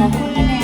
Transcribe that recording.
ของคุณแน่